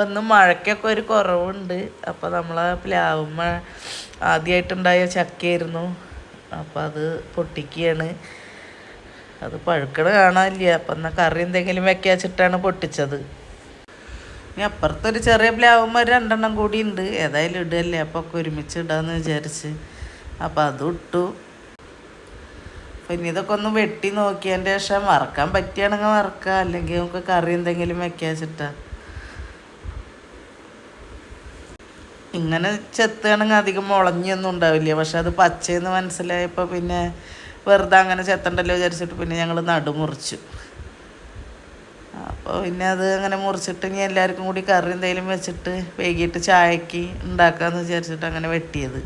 അപ്പം ഇന്ന് മഴയ്ക്കൊക്കെ ഒരു കുറവുണ്ട്. അപ്പോൾ നമ്മളെ പ്ലാവുമ്മ ആദ്യമായിട്ടുണ്ടായ ചക്കയായിരുന്നു. അപ്പോൾ അത് പൊട്ടിക്കുകയാണ് അത് പഴുക്കണ കാണാനില്ല. അപ്പം എന്നാൽ കറി എന്തെങ്കിലും വെക്കാച്ചിട്ടാണ് പൊട്ടിച്ചത്. ഇനി അപ്പുറത്തൊരു ചെറിയ പ്ലാവുമ്മ രണ്ടെണ്ണം കൂടി ഉണ്ട്. ഏതായാലും ഇടുകയല്ലേ അപ്പോൾ ഒക്കെ ഒരുമിച്ച് ഇടാമെന്ന് വിചാരിച്ച്. അപ്പം അതും ഇട്ടു. പിന്നെ ഇതൊക്കെ ഒന്ന് വെട്ടി നോക്കിയതിന്റെ ശേഷം വറക്കാൻ പറ്റുകയാണെങ്കിൽ വറക്കാം. അല്ലെങ്കിൽ നമുക്ക് കറി എന്തെങ്കിലും വെക്കാച്ചിട്ടാ. ഇങ്ങനെ ചെത്തുകയാണെങ്കിൽ അധികം മുളഞ്ഞൊന്നും ഉണ്ടാവില്ല. പക്ഷെ അത് പച്ചയെന്ന് മനസ്സിലായപ്പോൾ പിന്നെ വെറുതെ അങ്ങനെ ചെത്തണ്ടല്ലോ വിചാരിച്ചിട്ട് പിന്നെ ഞങ്ങൾ നടുമുറിച്ചു. അപ്പോൾ പിന്നെ അത് അങ്ങനെ മുറിച്ചിട്ട് ഇനി എല്ലാവർക്കും കൂടി കറി എന്തെങ്കിലും വെച്ചിട്ട് വൈകിട്ട് ചായക്ക് ഉണ്ടാക്കാമെന്ന് വിചാരിച്ചിട്ട് അങ്ങനെ വെട്ടിയത്.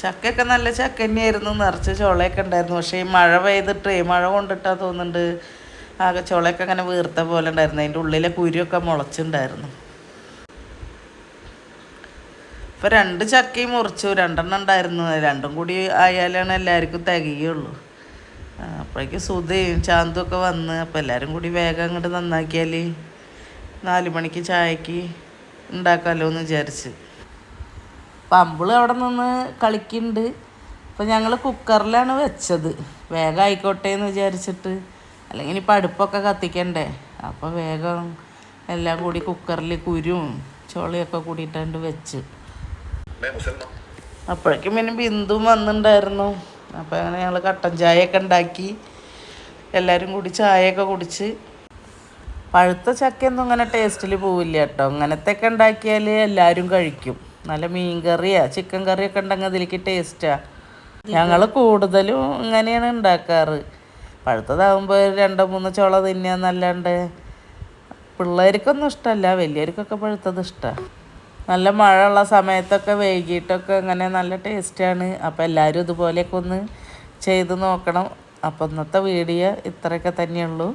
ചക്കയൊക്കെ നല്ല ചക്ക തന്നെയായിരുന്നു. നിറച്ച് ചുളയൊക്കെ ഉണ്ടായിരുന്നു. പക്ഷേ ഈ മഴ പെയ്തിട്ട് മഴ കൊണ്ടിട്ടാ തോന്നുന്നുണ്ട്. ആകെ ചുളയൊക്കെ അങ്ങനെ വീർത്ത പോലെ ഉണ്ടായിരുന്നു. അതിന്റെ ഉള്ളിലെ കുരുവൊക്കെ മുളച്ചിട്ടുണ്ടായിരുന്നു ഇപ്പോൾ രണ്ട് ചക്കയും മുറിച്ചു രണ്ടെണ്ണം ഉണ്ടായിരുന്നു. രണ്ടും കൂടി ആയാലാണ് എല്ലാവർക്കും തികയുള്ളൂ. അപ്പോഴേക്കും സുധയും ചാന്തും ഒക്കെ വന്ന് അപ്പോൾ എല്ലാവരും കൂടി വേഗം അങ്ങോട്ട് നന്നാക്കിയാൽ നാല് മണിക്ക് ചായക്ക് ഉണ്ടാക്കാമല്ലോ എന്ന് വിചാരിച്ച് പമ്പിൾ അവിടെ നിന്ന് കളിക്കുന്നുണ്ട് അപ്പോൾ ഞങ്ങൾ കുക്കറിലാണ് വെച്ചത്. വേഗം ആയിക്കോട്ടെ എന്ന് വിചാരിച്ചിട്ട്. അല്ലെങ്കിൽ ഇനി അടുപ്പൊക്കെ കത്തിക്കണ്ടേ? അപ്പോൾ വേഗം എല്ലാം കൂടി കുക്കറിൽ കുരും ചോളയൊക്കെ കൂടിയിട്ടുണ്ട് വെച്ച്. അപ്പോഴേക്കും പിന്നെ ബിന്ദുവും വന്നിട്ടുണ്ടായിരുന്നു. അപ്പോൾ അങ്ങനെ ഞങ്ങൾ കട്ടൻ ചായയൊക്കെ ഉണ്ടാക്കി. എല്ലാവരും കൂടി ചായയൊക്കെ കുടിച്ച്. പഴുത്ത ചക്കയൊന്നും ഇങ്ങനെ ടേസ്റ്റിൽ പോവില്ല കേട്ടോ. അങ്ങനത്തെ ഒക്കെ ഉണ്ടാക്കിയാൽ എല്ലാവരും കഴിക്കും. നല്ല മീൻ കറിയാ ചിക്കൻ കറിയൊക്കെ ഉണ്ടെങ്കിൽ അതിലേക്ക് ടേസ്റ്റാ ഞങ്ങൾ കൂടുതലും ഇങ്ങനെയാണ് ഉണ്ടാക്കാറ്. പഴുത്തതാകുമ്പോൾ രണ്ടോ മൂന്നോ ചോള തിന്നാന്നല്ലാണ്ട് പിള്ളേർക്കൊന്നും ഇഷ്ടമല്ല വലിയവർക്കൊക്കെ പഴുത്തത് ഇഷ്ടമാണ് നല്ല മഴ ഉള്ള സമയത്തൊക്കെ വൈകിട്ടൊക്കെ അങ്ങനെ നല്ല ടേസ്റ്റാണ് അപ്പോൾ എല്ലാവരും ഇതുപോലെയൊക്കെ ഒന്ന് ചെയ്ത് നോക്കണം. അപ്പോൾ ഇന്നത്തെ വീഡിയോ ഇത്രയൊക്കെ തന്നെയുള്ളൂ.